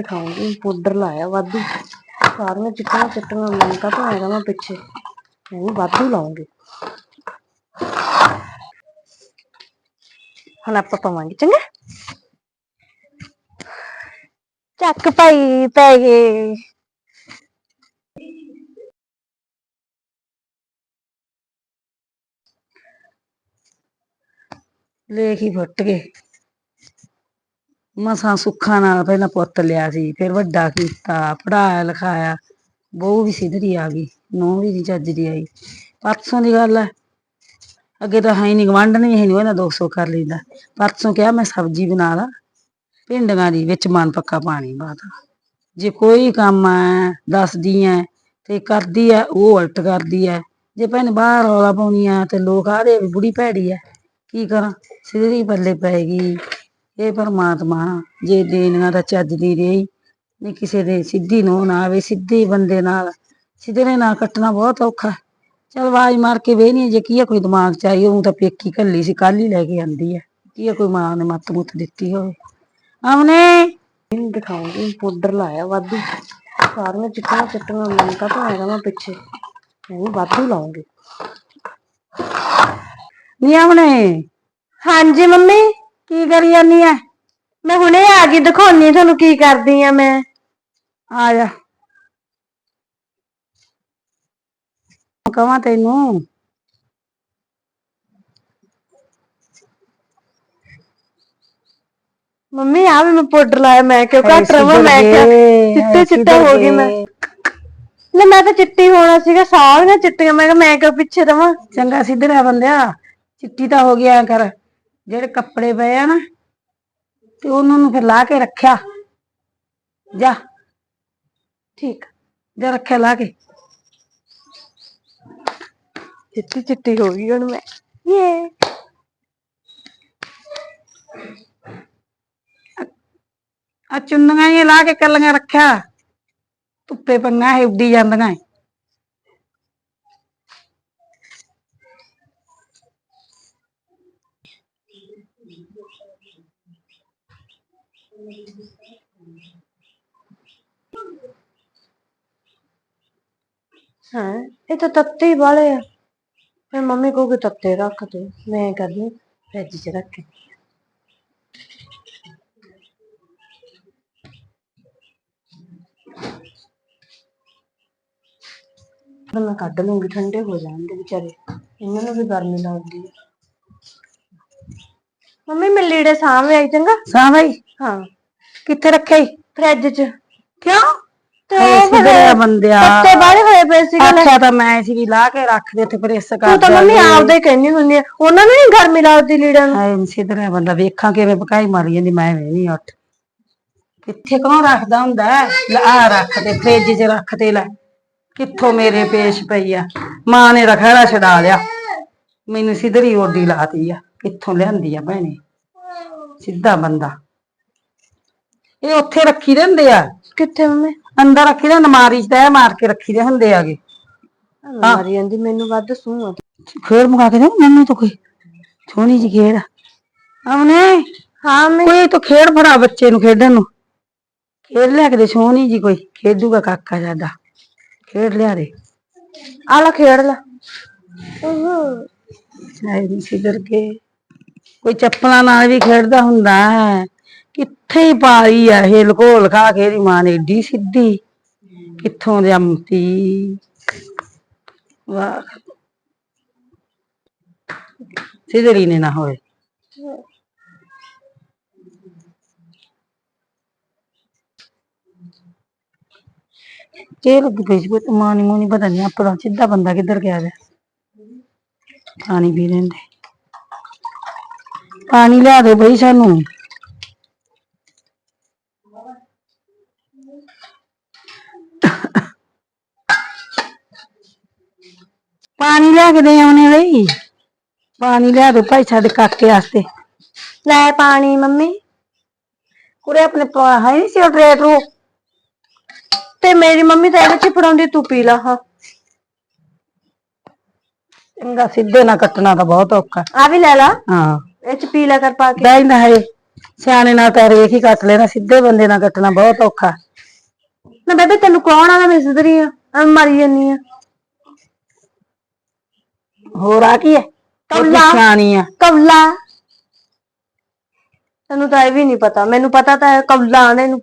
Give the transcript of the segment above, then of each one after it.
ਦਿਖਾਉਂਗੀ powder ਲਾਇਆ ਵਾਧੂ। ਸਾਰੀਆਂ ਚਿੱਟੀਆਂ ਚਿੱਟੀਆਂ ਲੰਕਾ ਤੋਂ ਆਇਆ ਮੈਂ ਪਿੱਛੇ, ਮੈਂ ਵੀ ਵਾਧੂ ਲਾਉਂਗੀ। ਹੁਣ ਆਪਾਂ ਪਾਵਾਂਗੇ, ਚੰਗਾ? ਚੱਕ ਭਾਈ ਪੈ ਗਏ ਲੇਖ ਹੀ ਫੁੱਟ ਗਏ। ਮਸਾਂ ਸੁੱਖਾਂ ਨਾਲ ਪਹਿਲਾਂ ਪੁੱਤ ਲਿਆ ਸੀ, ਫਿਰ ਵੱਡਾ ਕੀਤਾ ਪੜਾਇਆ ਲਿਖਾਇਆ। ਬਹੂ ਵੀ ਸਿੱਧਰੀ ਆ ਗਈ, ਨੂੰਹ ਵੀ ਨੀ ਚੱਜ ਦੀ ਆਈ। ਪਰਸੋਂ ਦੀ ਗੱਲ ਹੈ ਅੱਗੇ ਤਾਂ ਹੈ ਨਹੀਂ ਗਵੰਡ ਨਹੀਂ ਹੈ ਨਹੀਂ ਉਹਨਾਂ 200 ਕਰ ਲੈਂਦਾ ਪਰਸੋਂ ਕਿਹਾ ਮੈਂ ਸਬਜ਼ੀ ਬਣਾ ਲਾ, ਭਿੰਡੀਆਂ ਦੀ ਵਿੱਚ ਮਨ ਪੱਕਾ ਪਾਣੀ ਬਾਤ ਜੇ ਕੋਈ ਕੰਮ ਹੈ ਦੱਸਦੀ ਐ, ਤੇ ਕਰਦੀ ਹੈ ਉਹ ਉਲਟ ਕਰਦੀ ਹੈ ਜੇ ਭੈਣ ਬਾਹਰ ਰੌਲਾ ਪਾਉਣੀ ਆ ਤੇ ਲੋਕ ਆਦੇ ਵੀ ਬੁੜੀ ਭੈੜੀ ਹੈ ਕੀ ਕਰਾਂ? ਸਿੱਧੀ ਪੱਲੇ ਪੈ ਗਈ। ਇਹ ਪਰਮਾਤਮਾ ਜੇ ਦੇਣੀਆਂ ਤਾਂ ਚੱਜ ਦੀ ਰਹੀ, ਨਹੀਂ ਕਿਸੇ ਦੇ ਸਿੱਧੀ ਨੂੰ ਨਾ ਆਵੇ, ਸਿੱਧੇ ਬੰਦੇ ਨਾਲ। ਸਿੱਧੇ ਨਾਲ ਕੱਟਣਾ ਬਹੁਤ ਔਖਾ ਚਲ ਆਵਾਜ਼ ਮਾਰ ਕੇ ਵੇਹਨੀ ਜੇ ਕੀ ਕੋਈ ਦਿਮਾਗ ਚ ਆਈ ਉਹ ਤਾਂ ਪੇਕੀ ਕੱਲੀ ਸੀ ਕੱਲ ਹੀ ਲੈ ਕੇ ਆਂਦੀ ਹੈ ਕੀ ਕੋਈ ਮਾਂ ਨੇ ਮੱਤ ਮੁੱਤ ਦਿੱਤੀ ਹੋਵੇ। ਆਮਨੇ ਇਹਨੂੰ ਦਿਖਾਉਂਗੀ ਪਾਊਡਰ ਲਾਇਆ ਵਾਧੂ। ਸਾਰੀਆਂ ਚਿੱਟੀਆਂ ਚਿੱਟੀਆਂ ਲੰਕਾ ਤੋਂ ਆਇਆ ਮੈਂ ਪਿੱਛੇ। ਉਹ ਵਾਧੂ ਲਾਉਂਗੀ। ਨੀ ਆਮਨੇ ਹਾਂਜੀ ਮੰਮੀ? ਕੀ ਕਰੀ ਜਾਨੀ ਐ? ਮੈਂ ਹੁਣੇ ਆ ਗਈ ਦਿਖਾਉਣੀ ਤੁਹਾਨੂੰ ਕੀ ਕਰਦੀ ਆ ਮੈਂ। ਆ ਜਾ। ਕਵਾਂ ਤੈਨੂੰ। ਮੰਮੀ ਆ ਵੀ ਮੈਂ ਪਾਊਡਰ ਲਾਇਆ ਮੈਂ ਕਿਉਂ ਘੱਟ ਰਵਾਂ ਮੈਂ ਕਿਹਾ ਚਿੱਟੇ ਚਿੱਟਾ ਹੋ ਗਈ ਮੈਂ। ਲੈ ਮੈਂ ਤਾਂ ਚਿੱਟੀ ਹੋਣਾ ਸੀਗਾ ਸਾਰੀਆਂ ਚਿੱਟੀਆਂ ਮੈਂ ਕਿਹਾ ਮੈਂ ਕਿਉਂ ਪਿੱਛੇ ਰਵਾਂ? ਚੰਗਾ ਸਿੱਧਰਾ ਬੰਦਿਆ ਚਿੱਟੀ ਤਾਂ ਹੋ ਗਿਆ ਕਰ। ਜਿਹੜੇ ਕੱਪੜੇ ਪਏ ਆ ਨਾ, ਤੇ ਉਹਨਾਂ ਨੂੰ ਫਿਰ ਲਾ ਕੇ ਰੱਖਿਆ। ਜਾ। ਠੀਕ। ਜਾ ਰੱਖਿਆ ਲਾ ਕੇ। ਚਿੱਟੀ ਚਿੱਟੀ ਹੋ ਗਈ ਹੁਣ ਮੈਂ। ਯੇ। ਆ ਚੁੰਨੀਆਂ ਇਹ ਲਾ ਕੇ ਕੱਲੀਆਂ ਰੱਖਿਆ। ਧੁੱਪੇ ਪੰਗਾ ਇਹ ਉੱਡੀ ਜਾਂਦੀਆਂ। ਹਾਂ, ਇਹ ਤਾਂ ਤੱਤੇ ਹੀ ਵਾਲੇ ਆ। ਫਿਰ ਮੰਮੀ ਕਹੂਗੀ ਤੱਤੇ ਰੱਖ ਦੇ ਮੈਂ ਕਰਦੀ ਫ੍ਰਿਜ 'ਚ ਰੱਖ ਕੇ। ਫਿਰ ਮੈਂ ਕੱਢ ਲੂੰਗੀ, ਠੰਡੇ ਹੋ ਜਾਣਗੇ ਵਿਚਾਰੇ। ਇਹਨਾਂ ਨੂੰ ਵੀ ਗਰਮੀ ਲੱਗਦੀ ਹੈ ਮੰਮੀ ਮੈਂ ਲੀੜੇ ਸਾਹਮਣੇ ਆਈ ਚੰਗਾ? ਸਾਂ ਬਈ ਹਾਂ। ਕਿੱਥੇ ਰੱਖਿਆ ਈ? ਫ੍ਰਿਜ 'ਚ। ਕਿਉਂ? ਤੇ ਹਾਏ ਉਹ ਫਿਰ ਸਿੱਧਰਿਆ ਬੰਦਿਆ ਤੱਤੇ ਵਾਲੇ ਹੋਏ ਪਏ ਸੀਗੇ ਲੈ ਆਖਿਆ ਤਾਂ ਮੈਂ ਸੀ ਵੀ ਲਾ ਕੇ ਰੱਖ ਦੇ ਤੇ ਪ੍ਰੈਸ ਕਰ ਤੂੰ ਤਾਂ ਮੰਮੀ ਆਪਦੇ ਹੀ ਕਹਿੰਦੀ ਹੁੰਦੀ ਆ। ਉਹਨਾਂ ਨੂੰ ਨਹੀਂ ਗਰਮੀ ਲੱਗਦੀ ਲੀੜਿਆਂ ਨੂੰ? ਹਾਏ ਸਿੱਧਰਿਆ ਬੰਦਾ ਵੇਖਾਂ ਕਿਵੇਂ ਪਕਾਈ ਮਾਰੀ ਜਾਂਦੀ ਮੈਂ ਵੀ ਨਹੀਂ ਉੱਠ। ਕਿੱਥੇ ਕੌਣ ਰੱਖਦਾ ਹੁੰਦਾ? ਆ ਰੱਖ ਫ੍ਰਿਜ 'ਚ ਰੱਖ ਲੈ। ਕਿੱਥੋਂ ਮੇਰੇ ਪੇਸ਼ ਪਈ ਆ? ਮਾਂ ਨੇ ਰਖੜਾ ਛਡਾ ਲਿਆ। ਮੈਨੂੰ ਸਿੱਧਰੀ ਓਡੀ ਲਾਤੀ ਆ। ਕਿੱਥੋਂ ਲਿਆਂਦੀ ਆ ਭੈਣੇ ਸਿੱਧਾ ਬੰਦਾ। ਇਹ ਉੱਥੇ ਰੱਖੀ ਦੇ ਹੁੰਦੇ ਆ। ਕਿੱਥੇ ਮੰਮੀ? ਅੰਦਰ ਰੱਖੀ ਦੇ ਨਮਾਰੀ 'ਚ ਤੈਅ ਮਾਰ ਕੇ ਰੱਖੀ ਦੇ ਹੁੰਦੇ ਆਗੇ। ਮਾਰੀ ਜਾਂਦੀ ਮੈਨੂੰ ਵੱਧ ਸੂਹ ਆ। ਖੇਡ ਮੁਕਾ ਕੇ ਦੇ ਮੈਨੂੰ ਤਾਂ ਕੋਈ? ਸੋਹਣੀ ਜਿਹੀ ਖੇਡ ਆਮਨੇ ਹਾਂ ਮੈਂ ਕੋਈ ਤੂੰ ਖੇਡ ਫੜਾ ਬੱਚੇ ਨੂੰ ਖੇਡਣ ਨੂੰ। ਖੇਡ ਲਿਆ ਕੇ ਦੇ ਸੋਹਣੀ ਜੀ ਕੋਈ। ਖੇਡੂਗਾ ਕਾਕਾ ਜ਼ਿਆਦਾ। ਖੇਡ ਲਿਆ ਦੇ। ਆਲਾ ਖੇਡ ਲਾ। ਆਏ ਨਹੀਂ ਸਿੱਧਰ ਕੇ। ਕੋਈ ਚੱਪਲਾਂ ਨਾਲ ਵੀ ਖੇਡਦਾ ਹੁੰਦਾ ਹੈ। ਕਿੱਥੇ ਹੀ ਪਾਈ ਆ ਇਹ ਲਕੋ ਲਖਾ ਕੇ ਇਹਦੀ ਮਾਂ ਨੇ ਏਡੀ ਸਿੱਧੀ। ਕਿੱਥੋਂ ਜੰਮਤੀ? ਵਾਹ। ਸਿੱਧਰੀ ਨੇ ਨਾ ਹੋਏ। ਇਹ ਲੱਗੀ ਪਈ ਸੀ ਕੋਈ ਮਾਂ ਮਾਨੀ ਮੂਨੀ ਪਤਾ ਨਹੀਂ ਆਪਣਾ ਸਿੱਧਾ ਬੰਦਾ ਕਿੱਧਰ ਗਿਆ ਵੇ। ਪਾਣੀ ਪੀ ਲੈਂਦੇ। ਪਾਣੀ ਲਿਆ ਦੇ ਬਈ ਸਾਨੂੰ। ਪਾਣੀ ਲਿਆ ਕੇ ਦੇ ਆਉਣੇ ਬਈ। ਪਾਣੀ ਲਿਆ ਦੋ ਭਾਈ ਸਾਡੇ ਕਾਕੇ ਵਾਸਤੇ। ਲੈ ਪਾਣੀ ਮੰਮੀ। ਕੁੜੇ ਆਪਣੇ ਪਾ ਹੈ ਨਹੀਂ ਸੀ ਟਰੇਟ ਰੂ ਤੇ ਮੇਰੀ ਮੰਮੀ ਤਾਂ ਇਹਦੇ ਚ ਫੜਾਉਂਦੀ ਤੂੰ ਪੀ ਲਾ ਹਾਂ। ਚੰਗਾ ਸਿੱਧੇ ਨਾ ਕੱਟਣਾ ਤਾਂ ਬਹੁਤ ਔਖਾ। ਆ ਵੀ ਲੈ ਲਾ। ਹਾਂ। ਇਹ ਚ ਪੀ ਲੈ ਕਰ ਪਾ ਕੇ। ਦਾਈ ਨਾ ਹੈ ਸਿਆਣੇ ਨਾਲ ਤਾਂ ਰੇਖ ਹੀ ਕੱਟ ਲੈਣਾ ਸਿੱਧੇ ਬੰਦੇ ਨਾਲ ਕੱਟਣਾ ਬਹੁਤ ਔਖਾ। ਨਾ ਬੇਬੇ ਤੈਨੂੰ ਕੌਣ ਆਦਾ ਮੈਂ ਸਿੱਧਰੀ ਆ ਐਵੇਂ ਮਰੀ ਜਾਨੀ ਆ। ਹੋਰ ਆ ਕੀ ਹੈ? ਕਮਲਾ। ਸਿਆਣੀ ਆ। ਕਵਲਾ। ਤੈਨੂੰ ਤਾਂ ਇਹ ਵੀ ਨਹੀਂ ਪਤਾ ਮੈਨੂੰ ਪਤਾ ਤਾਂ ਹੈ ਕਵਲਾ ਆਣੇ ਨੂੰ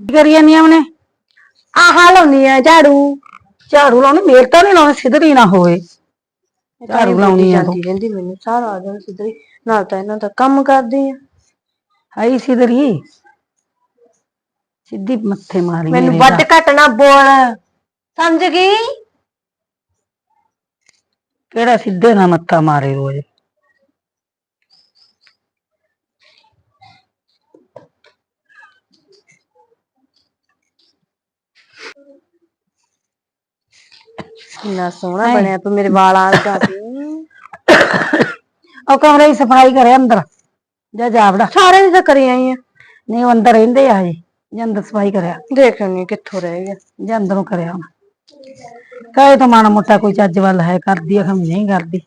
ਕੀ ਕਰੀ ਜਾਂਦੀ ਆ ਉਹਨੇ? ਆਹ ਲਾਉਣੀ ਆ ਝਾੜੂ। ਝਾੜੂ ਲਾਉਣੀ ਮੇਰੇ ਤਾਂ ਨਹੀਂ ਲਾਉਣੀ ਸਿੱਧਰੀ ਨਾ ਹੋਵੇ। ਝਾੜੂ ਲਾਉਣੀ ਆ ਜਾਂਦੀ ਰਹਿੰਦੀ ਮੈਨੂੰ ਸਾਰਾ ਆ ਜਾਣ ਸਿੱਧਰੀ ਨਾਲ ਤਾਂ ਇਹਨਾਂ ਦਾ ਕੰਮ ਕਰਦੀ ਆ। ਆਈ ਸਿੱਧਰੀ ਸਿੱਧੀ ਮੱਥੇ ਮਾਰੀ ਮੈਨੂੰ ਮੇਰੇ ਵੱਧ ਘੱਟ ਨਾ ਬੋਲ। ਸਮਝ ਗਈ? ਕਿਹੜਾ ਸਿੱਧੇ ਨਾ ਮੱਥਾ ਮਾਰੇ ਰੋਜ਼। ਇੰਨਾ ਸੋਹਣਾ ਬਣਿਆ ਤੂੰ ਮੇਰੇ ਵਾਲਾਂ ਦਾ ਉਹ ਕਮਰੇ ਦੀ ਸਫ਼ਾਈ ਕਰੇ ਅੰਦਰ। ਜਾ ਜਾਵੜਾ ਸਾਰੇ ਦੀ ਤਾਂ ਕਰੀ ਆਈ ਆ। ਨਹੀਂ ਉਹ ਅੰਦਰ ਰਹਿੰਦੇ ਆ ਜੀ ਜੇ ਅੰਦਰ ਸਫ਼ਾਈ ਕਰਿਆ। ਦੇਖ ਨਹੀਂ ਕਿੱਥੋਂ ਰਹਿ ਗਿਆ। ਜੇ ਅੰਦਰੋਂ ਕਰਿਆ ਹੁਣ। ਕਹੇ ਤਾਂ ਮਾੜਾ ਮੋਟਾ ਕੋਈ ਚੱਜ ਵੱਲ ਹੈ ਕਰਦੀ ਆ ਖਮ ਨਹੀਂ ਕਰਦੀ।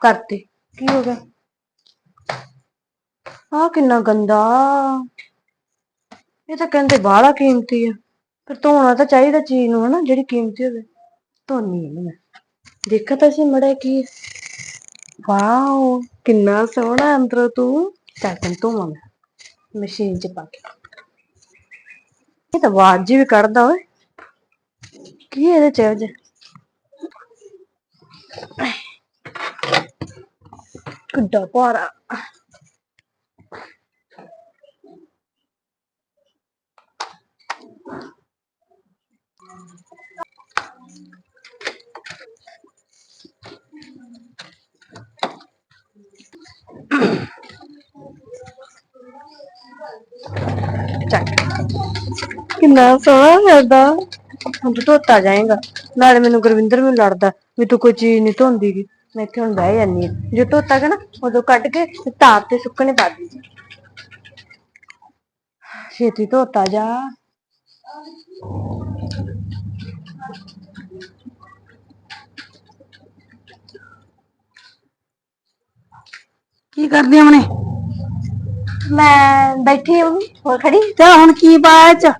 ਕਰਤੀ। ਕੀ ਹੋ ਗਿਆ? ਆ ਕਿੰਨਾ ਗੰਦਾ। ਇਹ ਤਾਂ ਕਹਿੰਦੇ ਬਾਹਲਾ ਕੀਮਤੀ ਆ। ਫਿਰ ਧੋਣਾ ਤਾਂ ਚਾਹੀਦਾ ਚੀਜ਼ ਨੂੰ, ਹਨਾ, ਜਿਹੜੀ ਕੀਮਤੀ ਹੋਵੇ। ਧੋਨੀ ਇਹਨੂੰ ਮੈਂ। ਦੇਖਾ ਤਾਂ ਸੀ ਮੜਾ ਕੀ। ਵਾਓ, ਕਿੰਨਾ ਸੋਹਣਾ ਅੰਦਰੋਂ ਤੂੰ। ਚੱਲ ਤੈਨੂੰ ਧੋਵਾਂ ਮੈਂ ਮਸ਼ੀਨ 'ਚ ਪਾ ਕੇ। ਇਹ ਤਾਂ ਆਵਾਜ਼ ਜਿਹੀ ਵੀ ਕੱਢਦਾ ਓਏ। ਕੀ ਇਹਦੇ ਚ ਅਜੇ ਕਿੱਡਾ ਭਾਰਾ। ਚੱਕ ਕਿੰਨਾ ਸੋਹਣਾ ਲੱਗਦਾ। ਹੁਣ ਤੂੰ ਧੋਤਾ ਜਾਏਗਾ। ਨਾਲੇ ਮੈਨੂੰ ਗੁਰਵਿੰਦਰ ਮੈਨੂੰ ਲੜਦਾ ਵੀ ਤੂੰ ਕੋਈ ਚੀਜ਼ ਨਹੀਂ ਧੋਂਦੀ ਗੀ। ਮੈਂ ਇੱਥੇ ਹੁਣ ਬਹਿ ਜਾਂਦੀ ਆ। ਜੇ ਧੋਤਾ ਗਾ ਨਾ, ਉਦੋਂ ਕੱਢ ਕੇ ਤੇ ਤਾਪ ਤੇ ਸੁੱਕਣੇ ਪਾ ਦੀ। ਛੇਤੀ ਧੋਤਾ ਜਾ। ਕੀ ਕਰਦੀ ਉਹਨੇ ਮੈਂ ਬੈਠੀ ਹਾਂ ਹੋਰ ਖੜੀ? ਤੇ ਹੁਣ ਕੀ ਪਾਇਆ ਚ?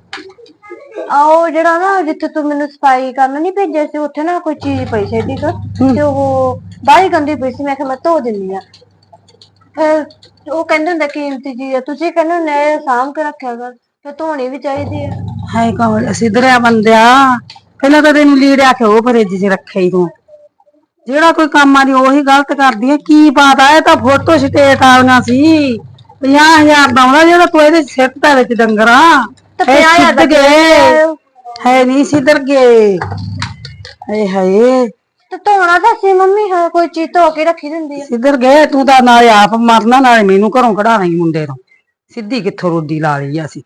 ਆਓ ਜਿਹੜਾ ਨਾ ਜਿੱਥੇ ਤੂੰ ਮੈਨੂੰ ਸਫ਼ਾਈ ਕਰਨ ਨਹੀਂ ਭੇਜਿਆ ਸੀ ਉੱਥੇ ਨਾ ਕੋਈ ਚੀਜ਼ ਪਈ ਸੀ ਠੀਕ ਤੇ। ਉਹ ਬਾਹਲੀ ਗੰਦੀ ਪਈ ਸੀ ਮੈਂ ਕਿਹਾ ਮੈਂ ਧੋ ਦਿੰਨੀ ਆ। ਫਿਰ ਉਹ ਕਹਿੰਦੇ ਹੁੰਦੇ ਕੀਮਤੀ ਚੀਜ਼ ਆ ਤੁਸੀਂ ਕਹਿੰਦੇ ਹੁੰਦੇ ਇਹ ਸਾਂਭ ਕੇ ਰੱਖਿਆ ਕਰ ਤੇ ਧੋਣੀ ਵੀ ਚਾਹੀਦੀ ਆ। ਹਾਏ ਕਮਲ ਸਿੱਧਰਿਆ ਬੰਦਿਆ ਪਹਿਲਾਂ ਤਾਂ ਤੈਨੂੰ ਲੀੜ ਆਖੇ ਉਹ ਫਰਿੱਜ 'ਚ ਰੱਖਿਆ ਹੀ ਤੂੰ। ਜਿਹੜਾ ਕੋਈ ਕੰਮ ਆ ਦੀ ਉਹੀ ਗਲਤ ਕਰਦੀ ਹੈ ਕੀ ਪਤਾ ਇਹ ਤਾਂ ਫੋਟੋ ਸਟੇਟ ਆਉਣਾ ਸੀ 50000 ਦਾ ਆਉਣਾ ਜਿਹੜਾ ਤੂੰ ਇਹਦੇ ਸਿੱਟ ਦਾ ਵਿੱਚ ਡੰਗਰਾ ਤੇ ਇਹ 50000 ਦਾ ਸਿੱਧ ਗਏ। ਹੈ ਨਹੀਂ ਸਿੱਧਰ ਗਏ। ਹਾਏ ਹਾਏ। ਤੇ ਧੋਣਾ ਤਾਂ ਸੀ ਮੰਮੀ ਹਾਂ ਕੋਈ ਚੀਜ਼ ਧੋ ਕੇ ਰੱਖੀ ਦਿੰਦੀ ਆ। ਸਿੱਧਰ ਗਏ ਤੂੰ ਤਾਂ ਨਾਲੇ ਆਪ ਮਰਨਾ ਨਾਲੇ ਮੈਨੂੰ ਘਰੋਂ ਕਢਾਣਾ ਹੀ ਮੁੰਡੇ ਤੋਂ ਸਿੱਧੀ ਕਿੱਥੋਂ ਰੋਡੀ ਲਾ ਲਈ ਅਸੀਂ।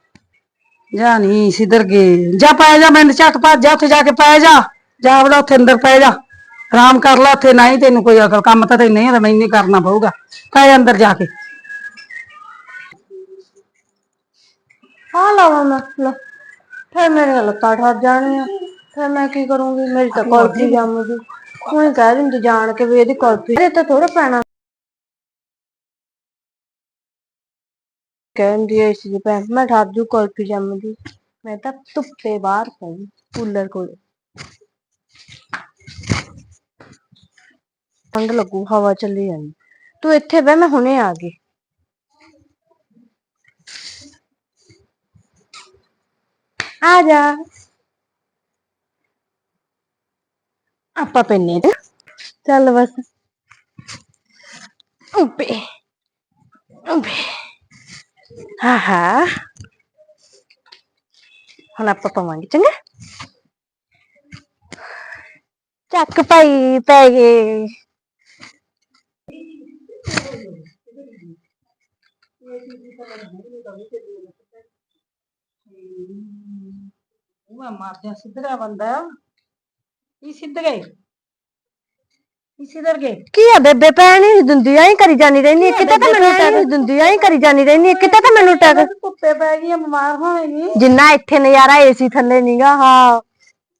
ਜਾ ਨਹੀਂ ਸਿੱਧਰ ਗਏ। ਜਾ ਪੈ ਜਾ ਮੈਂ ਝੱਟ ਭੱਜ ਜਾ ਉੱਥੇ ਜਾ ਕੇ ਪੈ ਜਾ। ਜਾ ਵੜਾ ਉੱਥੇ ਅੰਦਰ ਪੈ ਜਾ। ਆਰਾਮ ਕਰ ਲੈ ਉੱਥੇ ਨਹੀਂ ਤੈਨੂੰ ਕੋਈ ਅਕਲ ਕੰਮ ਤਾਂ ਤੈਨੂੰ ਨਹੀਂ ਤਾਂ ਮੈਨੂੰ ਹੀ ਕਰਨਾ ਪਊਗਾ। ਪੈ ਜਾ ਅੰਦਰ ਜਾ ਕੇ। ਆ ਲਾਵਾਂ ਮੈਂ ਲੈ ਫਿਰ ਮੇਰੇ ਲੱਤਾਂ ਠਰ ਜਾਣੀਆਂ ਫਿਰ ਮੈਂ ਕੀ ਕਰੂੰਗੀ? ਮੇਰੀ ਤਾਂ ਕੁਲਫੀ ਜੰਮਦੀ ਹੁਣ ਕਹਿ ਦਿੰਦੀ, ਜਾਣ ਕੇ ਵੀ ਇਹਦੀ ਕੁਲਫੀ। ਇਹ ਤਾਂ ਥੋੜਾ ਪੈਣਾ। ਕਹਿੰਦੀ ਐ ਇਸ ਦੀ ਭੈਣ, ਮੈਂ ਠਰ ਜੂ, ਕੁਲਫੀ ਜੰਮਦੀ ਮੈਂ ਤਾਂ ਧੁੱਪੇ ਬਾਹਰ ਪਈ, ਕੂਲਰ ਕੋਲ। ਠੰਡ ਲੱਗੂ, ਹਵਾ ਚੱਲੀ ਜਾਂਦੀ ਤੂੰ ਇੱਥੇ ਬਹਿ, ਮੈਂ ਹੁਣੇ ਆ ਗਈ। ਆ ਜਾ ਆਪਾਂ ਪੈਨੇ ਤੇ ਚੱਲ ਬਸ ਉੱਪੇ ਉੱਪੇ ਹਾਂ ਹਾਂ ਹੁਣ ਆਪਾਂ ਪਾਵਾਂਗੇ ਚੰਗਾ ਚੱਕ ਭਾਈ ਪੈ ਗਏ ਉਹ ਮਾਰਦਿਆ ਸਿੱਧਰਾ ਬੰਦਾ ਇਹ ਸਿੱਧ ਗਏ ਸਿੱਧਰ ਕੇ ਕੀ ਆ ਬੇਬੇ ਪੈਣ ਹੀ ਨੀ ਦਿੰਦੀ ਐਂ ਕਰੀ ਜਾਨੀ ਰਹਿੰਦੀ ਆ, ਕਿਤੇ ਤਾਂ ਮੈਨੂੰ ਟੈਕ ਦਿੰਦੀ ਐਂ ਕਰੀ ਜਾਨੀ ਰਹਿੰਦੀ ਆ, ਕਿਤੇ ਤਾਂ ਮੈਨੂੰ ਟੈਕ ਧੁੱਪੇ ਪੈ ਗਈ ਆ, ਬਿਮਾਰ ਹੋਵੇਂਗੀ ਜਿੰਨਾ ਇੱਥੇ ਨਜ਼ਾਰਾ ਏਸੀ ਥੱਲੇ ਨੀਗਾ ਹਾਂ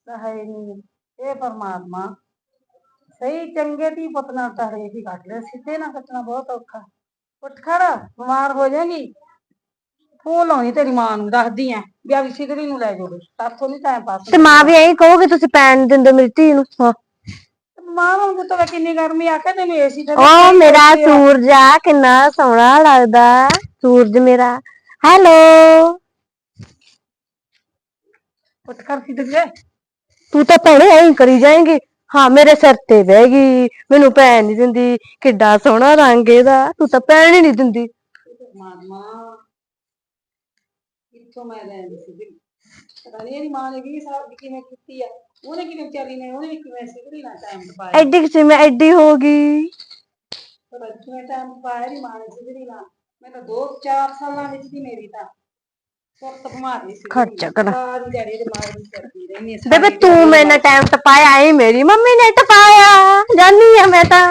ਤਾਂ ਹੈ ਨਹੀਂ ਇਹ ਪਰਮਾਤਮਾ ਸਹੀ ਚੰਗੇ ਦੀ ਪੁੱਤ ਨਾਲ ਤਾਂ ਹਰੇਕ ਹੀ ਕੱਟ ਲਿਆ ਸਿੱਧੇ ਨਾਲ ਕੱਟਣਾ ਬਹੁਤ ਔਖਾ ਉੱਠ ਖੜ ਬਿਮਾਰ ਹੋ ਜਾਏਗੀ ਫੋਨ ਲਾਉਣੀ ਤੇਰੀ ਮਾਂ ਨੂੰ ਦੱਸਦੀ ਐ ਵੀ ਆ ਵੀ ਸਿੱਧਰੀ ਨੂੰ ਲੈ ਜਾਓ ਸਾਥੋਂ ਨਹੀਂ ਟਾਈਮ ਪਾਸ ਤੇ ਮਾਂ ਵੀ ਐਂ ਕਹੋਗੇ ਤੁਸੀਂ ਪੈਣ ਦਿੰਦੇ ਮੇਰੀ ਧੀ ਨੂੰ। ਹਾਂ। ਮਾਂ ਨੂੰ ਤਾਂ ਕਿੰਨੀ ਗਰਮੀ ਆ ਕੇ ਤੈਨੂੰ ਏਸੀ ਤੇ ਓ ਮੇਰਾ ਸੂਰਜ ਆ ਕਿੰਨਾ ਸੋਹਣਾ ਲੱਗਦਾ। ਸੂਰਜ ਮੇਰਾ। ਹੈਲੋ। ਉੱਠ ਖੜ ਸਿੱਧਰ ਕੇ ਤੂੰ ਤਾਂ ਭੈਣੇ ਐਂ ਕਰੀ ਜਾਏਂਗੀ। ਹਾਂ ਮੇਰੇ ਸਿਰ ਤੇ ਬਹਿ ਗਈ। ਮੈਨੂੰ ਪੈਣ ਨਹੀਂ ਦਿੰਦੀ। ਕਿੱਡਾ ਸੋਹਣਾ ਰੰਗ ਇਹਦਾ। ਤੂੰ ਤਾਂ ਪੈਣ ਹੀ ਨਹੀਂ ਦਿੰਦੀ। ਪਰਮਾਤਮਾ ਕਿੱਥੋਂ ਮੈਂ ਲੈਂਦੀ ਸੀ ਪਤਾ ਨਹੀਂ ਇਹਦੀ ਮਾਂ ਨੇ ਵੀ ਸਾਬ ਕਿਵੇਂ ਕੀਤੀ ਆ ਉਹਨੇ ਕਿਵੇਂ ਵਿਚਾਰੀ ਨੇ ਉਹਨੇ ਵੀ ਕਿਵੇਂ ਸਿੱਧਰੀ ਨਾਲ ਟਾਈਮ ਪਾਇਆ ਐਡੀ ਕਿਸੀ ਮੈਂ ਐਡੀ ਹੋ ਗਈ ਪਰ ਕਿਵੇਂ ਟਾਈਮ ਪਾਇਆ ਦੀ ਮਾਂ ਨੇ ਸਿੱਧਰੀ ਨਾਲ ਮੈਂ ਤਾਂ 2-4 ਸਾਲਾਂ ਵਿੱਚ ਦੀ ਮੇਰੀ ਤਾਂ ਸੁਰਤ ਬਿਮਾਰੀ ਸੀ ਖਰਚਾ ਕਰਾਂ। ਸਾਰੀ ਦਿਹਾੜੀ ਦਿਮਾਗ ਦੀ ਕਰਦੀ ਰਹਿੰਦੀ ਬੇਬੇ ਤੂੰ ਮੇਰੇ ਨਾਲ ਟਾਈਮ ਟਪਾਇਆ ਏ ਮੇਰੀ ਮੰਮੀ ਨੇ ਟਪਾਇਆ ਜਾਨੀ ਆ ਮੈਂ ਤਾਂ